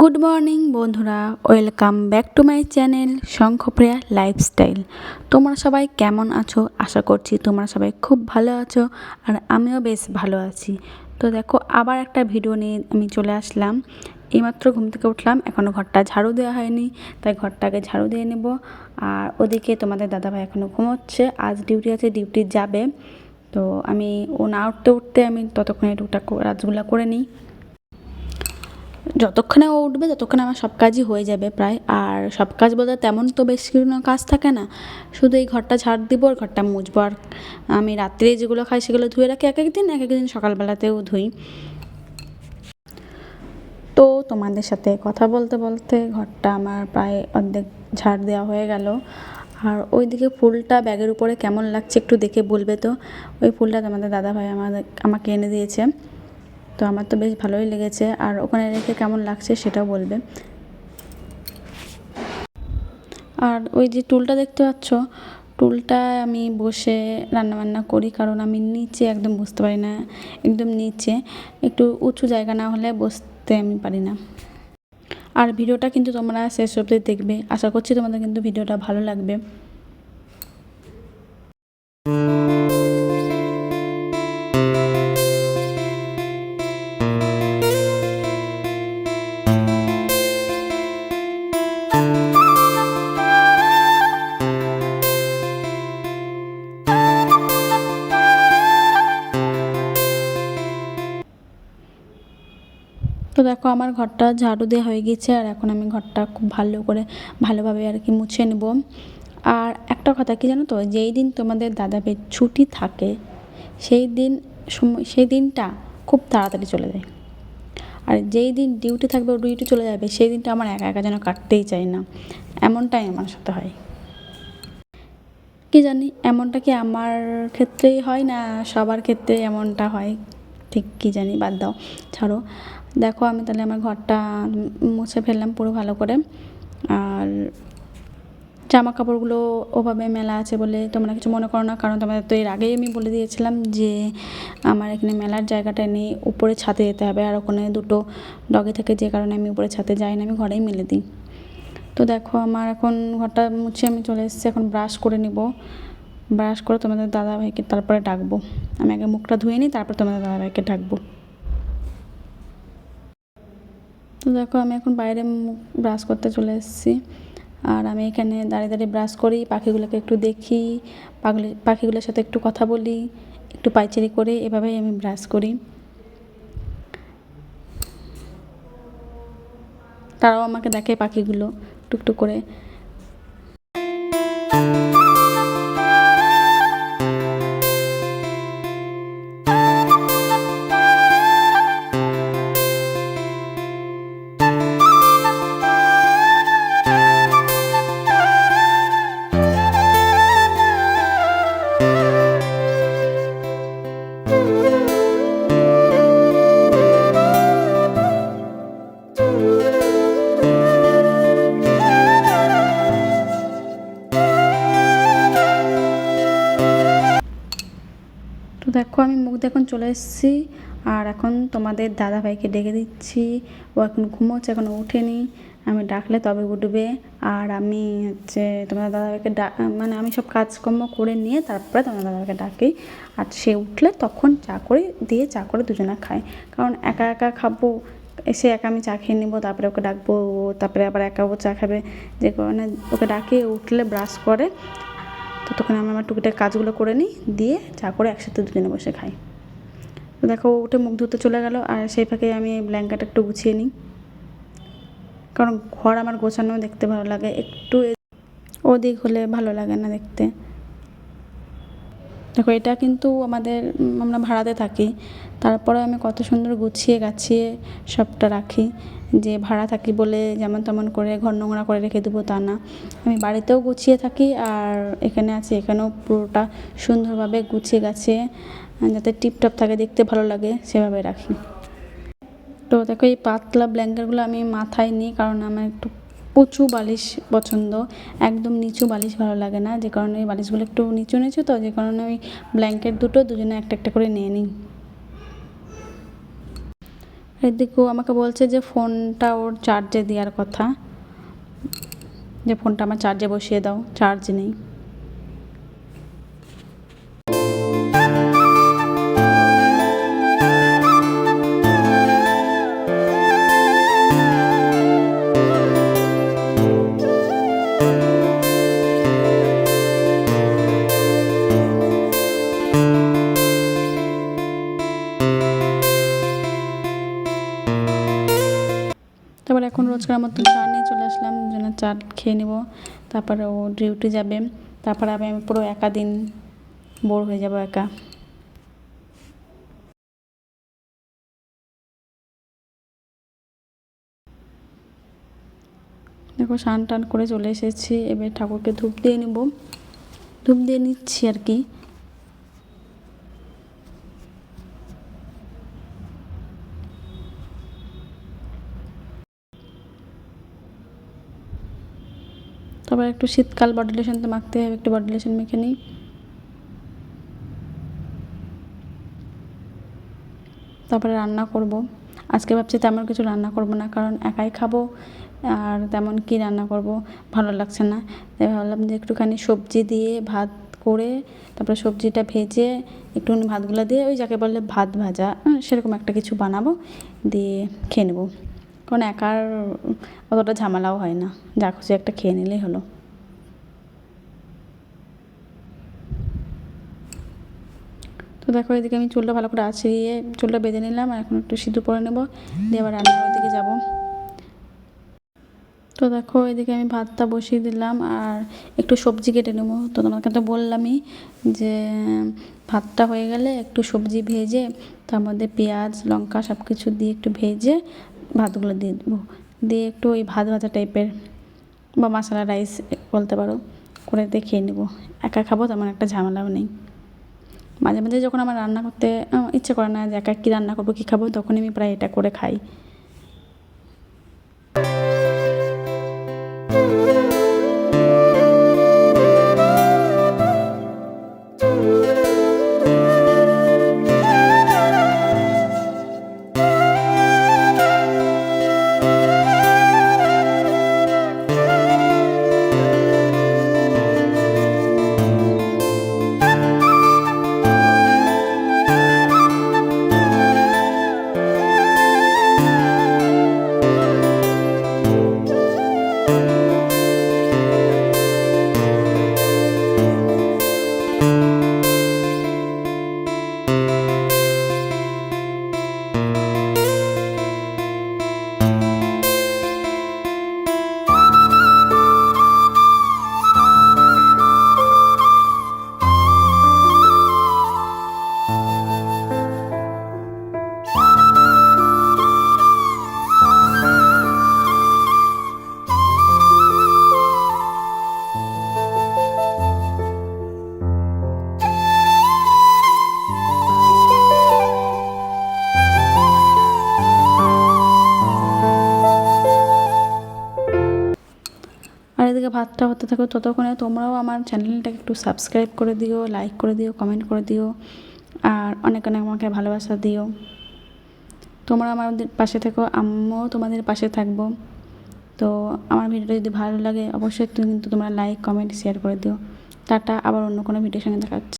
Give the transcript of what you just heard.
Good morning বন্ধুরা, welcome back to my channel Shankhapriya lifestyle. তোমরা সবাই কেমন আছো? আশা করছি তোমরা সবাই খুব ভালো আছো আর আমিও বেশ ভালো আছি। তো দেখো, আবার একটা ভিডিও নিয়ে আমি চলে আসলাম। এইমাত্র ঘুম থেকে উঠলাম এখনও ঘরটা ঝাড়ু দেওয়া হয়নি, তাই ঘরটাকে ঝাড়ু দিয়ে নেব। আর ওদিকে তোমাদের দাদাভাই এখনও ঘুমোচ্ছে, আজ ডিউটি আছে, ডিউটি যাবে। তো আমি ও না উঠতে উঠতে আমি ততক্ষণে টুকটাক কাজগুলো করে নিই। যতক্ষণে ও উঠবে, ততক্ষণে আমার সব কাজই হয়ে যাবে প্রায়। আর সব কাজ বলতে তেমন তো বেশি কোনো কাজ থাকে না। শুধু এই ঘরটা ঝাড় দিব আর ঘরটা মুছবো। আর আমি রাত্রে যেগুলো খাই সেগুলো ধুয়ে রাখি, এক এক দিন, এক এক দিন সকালবেলাতেও ধুই। তো তোমাদের সাথে কথা বলতে বলতে ঘরটা আমার প্রায় অর্ধেক ঝাড় দেওয়া হয়ে গেল। আর ওইদিকে ফুলটা ব্যাগের উপরে কেমন লাগছে একটু দেখে বলবে তো। ওই ফুলটা তোমাদের দাদাভাই আমাদের, আমাকে এনে দিয়েছে। তো আমার তো বেশ ভালোই লেগেছে। আর ওখানে রেখে কেমন লাগছে সেটাও বলবে। আর ওই যে টুলটা দেখতে পাচ্ছ টুলটায় আমি বসে রান্নাবান্না করি কারণ আমি নিচে একদম বসতে পারি না, একদম নিচে। একটু উঁচু জায়গা না হলে বসতে আমি পারি না। আর ভিডিওটা কিন্তু তোমরা শেষ অবধি দেখবে। আশা করছি তোমাদের কিন্তু ভিডিওটা ভালো লাগবে। তো দেখো আমার ঘরটা ঝাড়ু দেওয়া হয়ে গেছে আর এখন আমি ঘরটা খুব ভালো করে ভালোভাবে আর কি মুছে নেব। আর একটা কথা কি জানো তো, যেই দিন তোমাদের দাদাবের ছুটি থাকে, সেই দিন সেই দিনটা খুব তাড়াতাড়ি চলে যায়। আর যেই দিন ডিউটি থাকবে ও ডিউটি চলে যাবে, সেই দিনটা আমার একা একা যেন কাটতেই চাই না। এমনটাই আমার সাথে হয়। কি জানি, এমনটা কি আমার ক্ষেত্রেই হয় না সবার ক্ষেত্রে এমনটা হয়? ঠিক কি জানি বাদ দাও, ছাড়ো। দেখো আমি তাহলে আমার ঘরটা মুছে ফেললাম পুরো ভালো করে। আর জামা কাপড়গুলো ওভাবে মেলা আছে বলে তোমরা কিছু মনে করো না, কারণ তোমাদের তো এর আগেই আমি বলে দিয়েছিলাম যে আমার এখানে মেলার জায়গাটা নেই, উপরে ছাদে যেতে হবে আর ওখানে দুটো ডগে থাকে, যে কারণে আমি উপরে ছাদে যাই না আমি ঘরেই মেলে দিই। তো দেখো আমার এখন ঘরটা মুছে আমি চলে এসেছি, এখন ব্রাশ করে নিব। ব্রাশ করে তোমাদের দাদাভাইকে তারপরে ডাকবো। আমি আগে মুখটা ধুয়ে নিই, তারপর তোমাদের দাদাভাইকে ডাকবো। তো দেখো, আমি এখন বাইরে মুখ ব্রাশ করতে চলে এসেছি। আর আমি এখানে দাঁড়িয়ে দাঁড়িয়ে ব্রাশ করি, পাখিগুলোকে একটু দেখি, পাগলি, পাখিগুলোর সাথে একটু কথা বলি, একটু পাইচারি করে, এভাবেই আমি ব্রাশ করি। তারাও আমাকে দেখে পাখিগুলো, টুকটুক করে। দেখো, আমি মুখ দেখুন চলে এসেছি। আর এখন তোমাদের দাদাভাইকে ডেকে দিচ্ছি। ও এখন ঘুমোচ্ছে এখনও ওঠেনি আমি ডাকলে তবে উঠবে আর আমি হচ্ছে তোমাদের দাদাভাইকে ডা মানে আমি সব কাজকর্ম করে নিয়ে তারপরে তোমাদের দাদাভাইকে ডাকি। আর সে উঠলে তখন চা করে দিয়ে, চা করে দুজনে খাই কারণ একা একা খাব, এসে একা আমি চা খেয়ে নেব, তারপরে ওকে ডাকবো ও তারপরে আবার একা ও চা খাবে। যে কারণে ওকে ডাকে উঠলে ব্রাশ করে। ততক্ষণ আমি আমার টুকিটার কাজগুলো করে নিই, দিয়ে চা করে একসাথে দুজনে বসে খাই। তো দেখো উঠে মুখ ধুতে চলে গেল, আর সেই ফাঁকে আমি ব্ল্যাঙ্কেট একটু গুছিয়ে নিই। কারণ ঘর আমার গোছানো দেখতে ভালো লাগে, একটু ওদিক হলে ভালো লাগে না দেখতে। দেখো, এটা কিন্তু আমাদের আমরা ভাড়াতে থাকি। তারপরে আমি কত সুন্দর গুছিয়ে গাছিয়ে সবটা রাখি। যে ভাড়া থাকি বলে যেমন তেমন করে ঘর নোংরা করে রেখে দেবো তা না। আমি বাড়িতেও গুছিয়ে থাকি আর এখানে আছি, এখানেও পুরোটা সুন্দরভাবে গুছিয়ে গাছিয়ে, যাতে টিপটপ থাকে, দেখতে ভালো লাগে, সেভাবে রাখি। তো দেখো, এই পাতলা ব্ল্যাঙ্কেটগুলো আমি মাথায় নিই, কারণ আমার একটু উঁচু বালিশ পছন্দ। একদম নিচু বালিশ ভালো লাগে না। যে কারণে ওই বালিশগুলো একটু নিচু নিচু তো, যে কারণে ওই ব্ল্যাঙ্কেট দুটো দুজনে একটা একটা করে নিয়ে নিই। এদিকেও আমাকে বলছে যে ফোনটা ওর চার্জে দেওয়ার কথা। যে ফোনটা আমার চার্জে বসিয়ে দাও চার্জ নেই। রোজকার মতো চা নিয়ে চলে আসলাম, যেন চা খেয়ে নেব। তারপরে ও ডিউটি যাবে। তারপরে আমি আমি পুরো একা দিন বোর হয়ে যাব একা। দেখো স্নান টান করে চলে এসেছি। এবার ঠাকুরকে ধূপ দিয়ে নেব। ধূপ দিয়ে নিচ্ছি আর কি। একটু শীতকাল বডি লোশন তো মাখতে হবে, একটু বডি লোশন মেখে নিই। তারপরে রান্না করব। আজকে ভাবছি তেমন কিছু রান্না করব না, কারণ একাই খাব, আর তেমন কি রান্না করব ভালো লাগছে না। তাই ভাবলাম যে একটুখানি সবজি দিয়ে ভাত করে, তারপরে সবজিটা ভেজে, একটুখানি ভাতগুলো দিয়ে ওই যাকে বলে ভাত ভাজা সেরকম একটা কিছু বানাবো, দিয়ে খেয়ে নেব। কারণ একার অতটা ঝামেলাও হয় না, যা খুশি একটা খেয়ে নিলেই হলো। তো দেখো এদিকে আমি চুলটা ভালো করে আছড়িয়ে চুলটা বেঁধে নিলাম আর এখন একটু সিঁদুর পরে নেব। দিয়ে আবার রান্নার দিকে যাব। তো দেখো এদিকে আমি ভাতটা বসিয়ে দিলাম আর একটু সবজি কেটে নেব। তো তোমাকে তো বললামই যে, ভাতটা হয়ে গেলে একটু সবজি ভেজে, তার মধ্যে পেঁয়াজ, লঙ্কা সব কিছু দিয়ে একটু ভেজে ভাতগুলো দিয়ে দেবো। দিয়ে একটু ওই ভাত ভাজা টাইপের বা মশলা রাইস বলতে পারো, করে দিয়ে খেয়ে নেব। একা খাব তেমন একটা ঝামেলাও নেই। মাঝে মাঝে যখন আমার রান্না করতে ইচ্ছে করে না যে একা কী রান্না করব, কী খাব, তখনই আমি প্রায় এটা করে খাই। ভাতটা হতে থাকো ততক্ষণে তোমরাও আমার চ্যানেলটাকে একটু সাবস্ক্রাইব করে দিও লাইক করে দিও কমেন্ট করে দিও, আর অনেক অনেক আমাকে ভালোবাসা দিও। তোমরা আমাদের পাশে থেকো, আমিও তোমাদের পাশে থাকব। তো আমার ভিডিওটা যদি ভালো লাগে, অবশ্যই কিন্তু তোমরা লাইক কমেন্ট শেয়ার করে দিও। টাটা, আবার অন্য কোনো ভিডিওর সঙ্গে দেখা হচ্ছে।